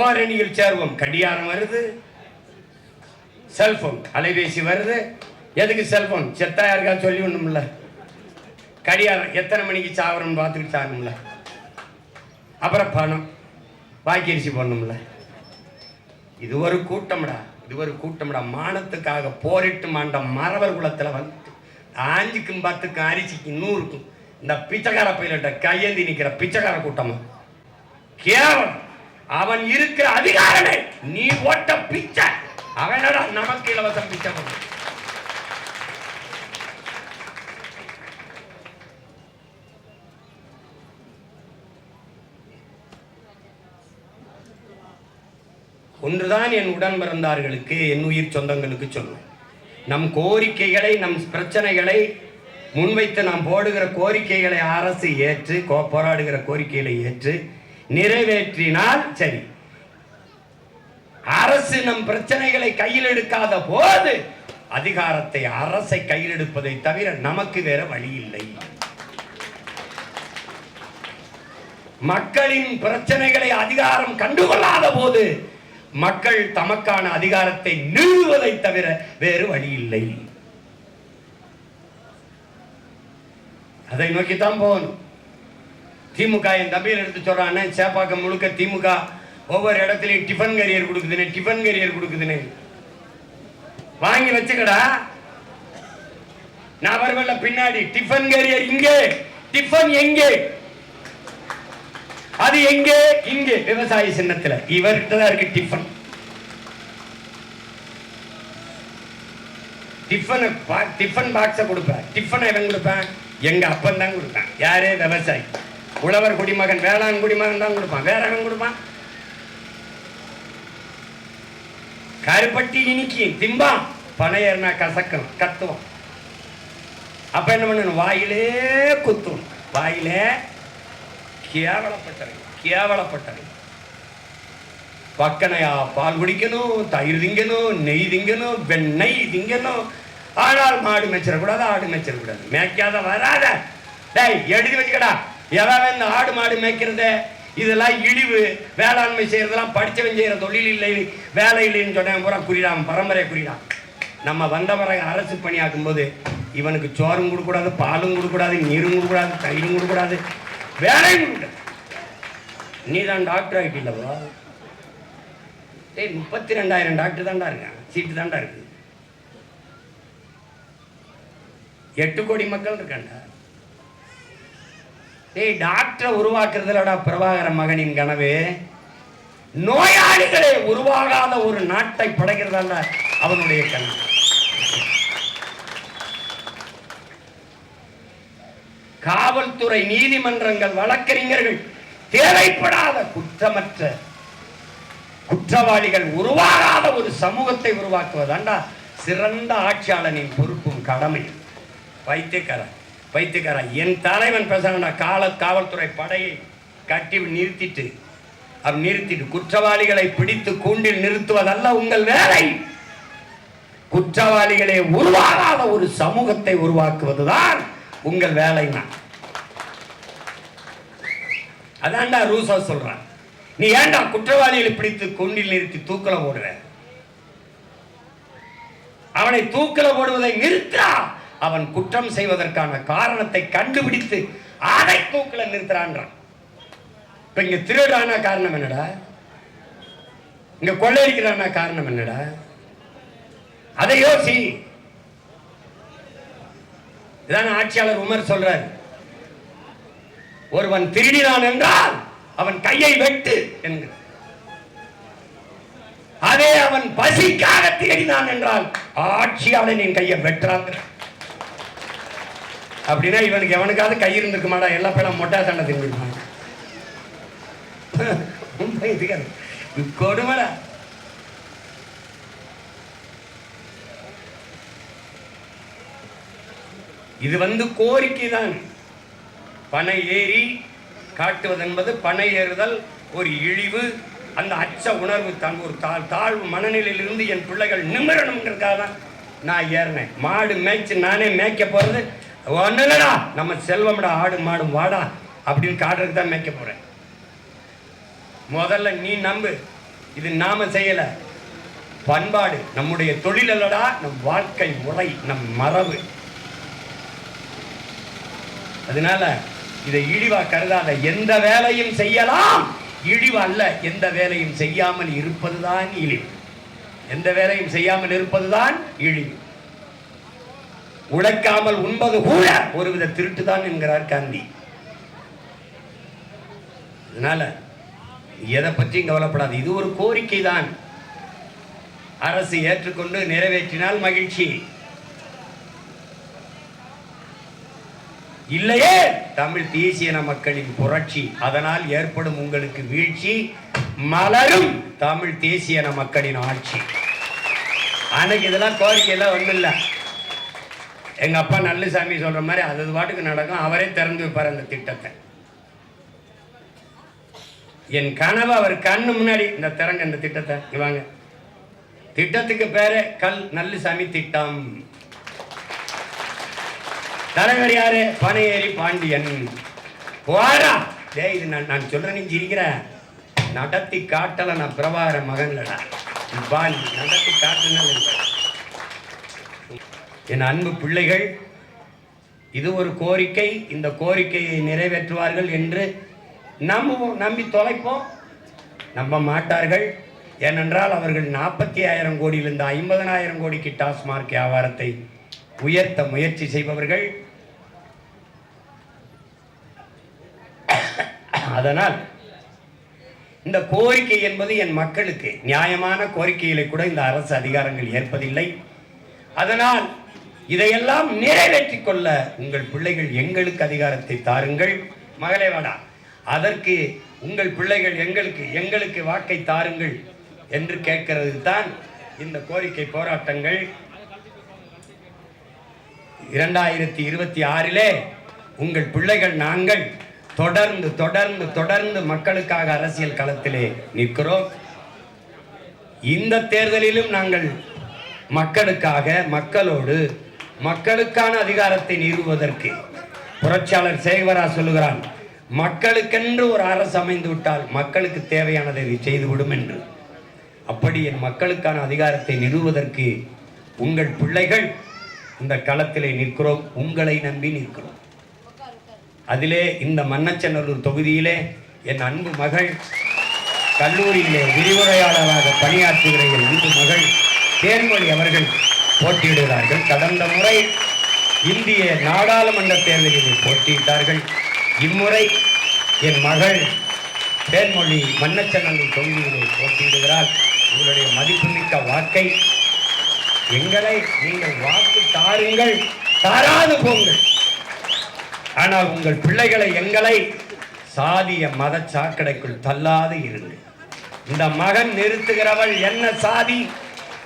ஓரணியில் சேர்வோம். கடியாரம் வருது. செல்போன் அலைபேசி வருது. எதுக்கு செல்போன் செத்தா யாருக்கா சொல்லி ஒண்ணுமில்ல கடியாரம் எத்தனை மணிக்கு சாவரம்னு பார்த்துக்கிட்டு சாகணும்ல. அப்புறம் பணம் வாக்கரிசி பண்ணும்ல போடணும்ல. இது ஒரு கூட்டம்டா. இது ஒரு கூட்டம்டா. மானத்துக்காக போரிட்டு மாண்ட மரவர் குலத்தில் வந்து ஆஞ்சுக்கும் பத்துக்கும் அரிசிக்கும் நூறுக்கும் இந்த பிச்சைக்கார பையிலிட்ட கையேந்தி நிற்கிற பிச்சைக்கார கூட்டமா? கேவலம். அவன் இருக்கிற அதிகாரமே. நீ ஓட்ட பிச்சை. அவனடா நமக்கு இலவசம் பிச்சை ஒன்றுதான் என் உடன் பிறந்தார்களுக்கு என் உயிர் சொந்தங்களுக்கு சொல்லும் நம் கோரிக்கைகளை நம் பிரச்சனைகளை முன்வைத்து நாம் போடுகிற கோரிக்கைகளை அரசு ஏற்று கோ- போராடுகிற கோரிக்கைகளை ஏற்று நிறைவேற்றினால் சரி. அரசு நம் பிரச்சனைகளை கையில் எடுக்காத போது அதிகாரத்தை அரசை கையில் எடுப்பதை தவிர நமக்கு வேற வழி இல்லை. மக்களின் பிரச்சனைகளை அதிகாரம் கண்டுகொள்ளாத போது மக்கள் தமக்கான அதிகாரத்தை நிறுவதை தவிர வேறு வழி இல்லை. அதை நோக்கித்தான் போகணும். திமுக என் தம்பியில் எடுத்து சொல்றானே சேப்பாக்கம் முழுக்க திமுக ஒவ்வொரு இடத்துலயும் டிஃபன் கரியர் கொடுக்குதுனே டிஃபன் கரியர் கொடுக்குதுன்னு வாங்கி வச்சுக்கடா. நான் வருவேன்ல பின்னாடி டிஃபன் கரியர் இங்கே டிஃபன் எங்கே? அது எங்கே? இங்கே. விவசாய சின்னத்துல. இவர்கிட்ட தான் இருக்கு டிஃபன். டிஃபனை டிஃபன் பாக்ஸை கொடுப்பேன். டிஃபனை எவன் கொடுப்பேன்? எங்க அப்பன் தான் கொடுப்பேன். யாரே விவசாயி. உழவர் குடிமகன் வேளாண் குடிமகன் தான் கொடுப்பான். வேற எவன் கொடுப்பான். கருப்பட்டி இனிக்கி திம்பான். பனையர்னா கசக்கும் கத்துவோம் அப்ப என்ன பண்ணணும்? வாயிலே குத்தும் வாயிலே கேவலப்பட்டது கேவலப்பட்டது பக்கனையா பால் குடிக்கணும் தயிர் திங்கணும் நெய் திங்கணும் வெண்ணெய் திங்கணும். ஆனால் மாடு மேய்ச்சிடக்கூடாது ஆடு மேய்ச்சிடக்கூடாது. மேய்க்காத வராத. டேய் எடுத்து வச்சுக்கடா. எவன் இந்த ஆடு மாடு மேய்க்கிறத இதெல்லாம் இழிவு வேளாண்மை செய்யறதெல்லாம் படிச்சவன் செய்கிற தொழில் இல்லை வேலை இல்லைன்னு சொன்னேன் பூரா குறிடாம் பரம்பரை குறிடான். நம்ம வந்தவரை அரசு பணியாக்கும் போது இவனுக்கு சோறும் கொடுக்கூடாது பாலும் கொடுக்கூடாது நீரும் கொடுக்கூடாது தயிரும் கொடுக்கூடாது வேலையும் கொடுக்கூடாது நீ தான் டாக்டர் ஆகிட்டீங்களவா ஏய் முப்பத்தி ரெண்டாயிரம் டாக்டர் தாண்டா இருக்கான் சீட்டு தாண்டா இருக்கு. எட்டு கோடி மக்கள் இருக்காண்டா டேய் டாக்டரை உருவாக்குறதுலடா பிரபாகர மகனின் கனவு. நோயாளிகளே உருவாகாத ஒரு நாட்டை படைக்கிறதாண்டா அவனுடைய கனவு. காவல்துறை நீதிமன்றங்கள் வழக்கறிஞர்கள் தேவைப்படாத குற்றமற்ற குற்றவாளிகள் உருவாகாத ஒரு சமூகத்தை உருவாக்குவதாண்டா சிறந்த ஆட்சியாளனின் பொறுப்பும் கடமை வைத்தியக்காரன் வைத்தியக்காரன் என் தலைவன் பேசுறான்டா கால காவல்துறை படையை கட்டி நிறுத்திட்டு அவர் நிறுத்திட்டு குற்றவாளிகளை பிடித்து கூண்டில் நிறுத்துவதல்ல உங்கள் வேலை. குற்றவாளிகளே உருவாகாத ஒரு சமூகத்தை உருவாக்குவதுதான் உங்கள் வேலைன்னா. அதான்டா ரூசா சொல்றான். நீ ஏன்டா குற்றவாளிகளை பிடித்து கொண்டில் நிறுத்தி தூக்கல போடுற? அவனை தூக்கல போடுவதை நிறுத்தா அவன் குற்றம் செய்வதற்கான காரணத்தை கண்டுபிடித்து அதை தூக்கல நிறுத்துறான்றான். இப்ப இங்க திருடான காரணம் என்னடா? இங்க கொள்ளையடிக்கிறானா காரணம் என்னடா? அதை யோசி. இதான் ஆட்சியாளர் உமர் சொல்றார். ஒருவன் திருடினான் என்றால் அவன் கையை வெட்டு என்கிற அதே அவன் பசிக்காக தேடினான் என்றால் ஆட்சியாளனின் கையை வெட்டுறாங்க அப்படின்னா இவனுக்கு எவனுக்காவது கை இருந்திருக்குமாடா? எல்லா பேரும் மொட்டா சண்டை தின்னுருப்பான் உண்மை இதுக்காது. இது இது வந்து கோரிக்கை தான் பனை ஏறி காட்டுவது என்பது பனை ஏறுதல் ஒரு இழிவு. அந்த அச்ச உணர்வு தன் ஒரு தாழ் தாழ்வு மனநிலையிலிருந்து என் பிள்ளைகள் நிமிரணுங்கிறதுக்காக தான் நான் ஏறினேன். மாடு மேய்ச்சி நானே மேய்க்க போகிறது ஒன்றும் இல்லைடா நம்ம செல்வம்டா ஆடு மாடு வாடா. அப்படின்னு காட்டுறதுக்கு தான் மேய்க்க போகிறேன் முதல்ல நீ நம்பு. இது நாம செய்யலை. பண்பாடு நம்முடைய தொழில் அல்லடா நம் வாழ்க்கை முறை நம் மரபு. அதனால இதை இழிவா கருதாத எந்த வேலையும் செய்யலாம். இழிவு அல்ல எந்த வேலையும் செய்யாமல் இருப்பதுதான் இழிவு. எந்த வேலையும் செய்யாமல் இருப்பதுதான் இழிவு. உழைக்காமல் உண்பது கூட ஒருவித திருட்டு தான் என்கிறார் காந்தி. அதனால எதை பற்றியும் கவலைப்படாது. இது ஒரு கோரிக்கை தான் அரசு ஏற்றுக்கொண்டு நிறைவேற்றினால் மகிழ்ச்சி. இல்லையே தமிழ் தேசியன மக்களின் புரட்சி. அதனால் ஏற்படும் உங்களுக்கு வீழ்ச்சி மலரும் தமிழ் தேசியன மக்களின் ஆட்சி. அன்னைக்கு இதெல்லாம் கோரிக்கை எல்லாம் ஒண்ணும் எங்க அப்பா நல்லசாமி சொல்ற மாதிரி அது பாட்டுக்கு நடக்கும். அவரே திறந்து வைப்பார் அந்த திட்டத்தை. என் கனவு அவர் கண்ணு முன்னாடி இந்த திறங்க இந்த திட்டத்தை. இங்க வாங்க. திட்டத்துக்கு பேரு கல் நல்லுசாமி திட்டம். தலைவர் யாரு? பனையேறி பாண்டியன். போடா. டே இது நான் நான் சொல்றேன் நீ இருக்கிறேன் நடத்தி காட்டல நான் பிரபாகர மகன்லடா. பாண்டி நடத்தி காட்டுனா என் அன்பு பிள்ளைகள் இது ஒரு கோரிக்கை. இந்த கோரிக்கையை நிறைவேற்றுவார்கள் என்று நம்புவோம் நம்பி தொலைப்போம். நம்ப மாட்டார்கள். ஏனென்றால் அவர்கள் நாற்பத்தி ஆயிரம் கோடியிலிருந்து ஐம்பதனாயிரம் கோடிக்கு டாஸ்மார்க் வியாபாரத்தை உயர்த்த முயற்சி செய்பவர்கள். அதனால் இந்த கோரிக்கை என்பது என் மக்களுக்கு நியாயமான கோரிக்கைகளை கூட இந்த அரசு அதிகாரங்கள் ஏற்பதில்லை. அதனால் இதையெல்லாம் நிறைவேற்றி கொள்ள உங்கள் பிள்ளைகள் எங்களுக்கு அதிகாரத்தை தாருங்கள். மகளே வேடா. அதற்கு உங்கள் பிள்ளைகள் எங்களுக்கு எங்களுக்கு வாக்கை தாருங்கள் என்று கேட்கிறது தான் இந்த கோரிக்கை போராட்டங்கள். இரண்டாயிரத்தி இருபத்தி ஆறிலே உங்கள் பிள்ளைகள் நாங்கள் தொடர்ந்து தொடர்ந்து தொடர்ந்து மக்களுக்காக அரசியல் களத்திலே நிற்கிறோம். இந்த தேர்தலிலும் நாங்கள் மக்களுக்காக மக்களோடு மக்களுக்கான அதிகாரத்தை நிறுவுவதற்கு. புரட்சியாளர் சேகவரா சொல்லுகிறான் மக்களுக்கென்று ஒரு அரசு அமைந்து விட்டால் மக்களுக்கு தேவையானதை செய்துவிடும் என்று. அப்படி என் மக்களுக்கான அதிகாரத்தை நிறுவுவதற்கு உங்கள் பிள்ளைகள் இந்த களத்திலே நிற்கிறோம் உங்களை நம்பி நிற்கிறோம். அதிலே இந்த மன்னச்சநல்லூர் தொகுதியிலே என் அன்பு மகள் கல்லூரியிலே விரிவுரையாளராக பணியாற்றுகிற என் அன்பு மகள் தேர்மொழி அவர்கள் போட்டியிடுகிறார்கள். கடந்த முறை இந்திய நாடாளுமன்ற தேர்தலில் போட்டியிட்டார்கள். இம்முறை என் மகள் தேன்மொழி மன்னச்சநல்லூர் தொகுதியிலே போட்டியிடுகிறார். உங்களுடைய மதிப்புமிக்க வாக்கை எங்களை நீங்கள் வாக்கு தாருங்கள் தாராது போங்கள். ஆனால் உங்கள் பிள்ளைகளை எங்களை சாதிய மத சாக்கடைக்குள் தள்ளாது இருங்கள். இந்த மகன் நிறுத்துகிறவள் என்ன சாதி?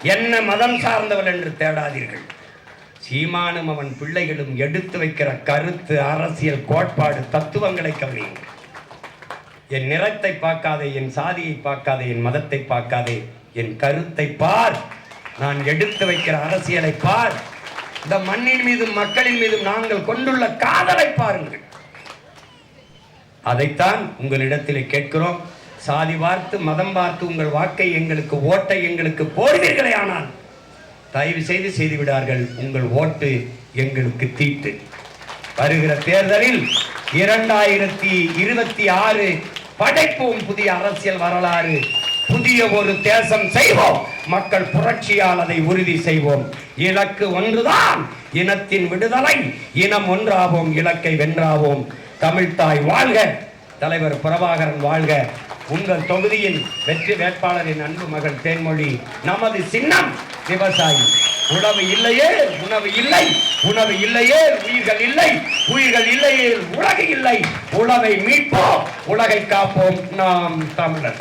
என்ன மதம் சார்ந்தவள் என்று தேடாதீர்கள். சீமானும் அவன் பிள்ளைகளும் எடுத்து வைக்கிற கருத்து அரசியல் கோட்பாடு தத்துவங்களை கவனியுங்கள் என் நிறத்தை பார்க்காதே என் சாதியை பார்க்காதே என் மதத்தை பார்க்காதே என் கருத்தை பார். நான் எடுத்து வைக்கிற அரசியலை பார். இந்த மண்ணின் மீதும் மக்களின் மீதும் நாங்கள் கொண்டுள்ள காதலை பாருங்கள். அதைத்தான் உங்களிடத்தில் கேட்கிறோம். சாதி பார்த்து மதம் பார்த்து உங்கள் வாக்கை எங்களுக்கு ஓட்டை எங்களுக்கு போடுவீர்களே ஆனால் தயவு செய்து செய்துவிடார்கள் உங்கள் ஓட்டு எங்களுக்கு தீட்டு. வருகிற தேர்தலில் இரண்டாயிரத்தி இருபத்தி ஆறு படைப்போம் புதிய அரசியல் வரலாறு. புதிய ஒரு தேசம் செய்வோம். மக்கள் புரட்சியால் அதை உறுதி செய்வோம். இலக்கு ஒன்றுதான். இனத்தின் விடுதலை. இனம் ஒன்றாவோம். இலக்கை வென்றாவோம். தமிழ்தாய் வாழ்க. தலைவர் பிரபாகரன் வாழ்க. உங்கள் தொகுதியின் வெற்றி வேட்பாளரின் அன்பு மகள் தேன்மொழி நமது சின்னம் விவசாயி. உணவு இல்லையே உணவு இல்லை. உணவு இல்லையே உயிர்கள் இல்லை. உயிர்கள் இல்லையே உலகு இல்லை. உலகை மீட்போம். உலகை காப்போம் நாம் தமிழர்.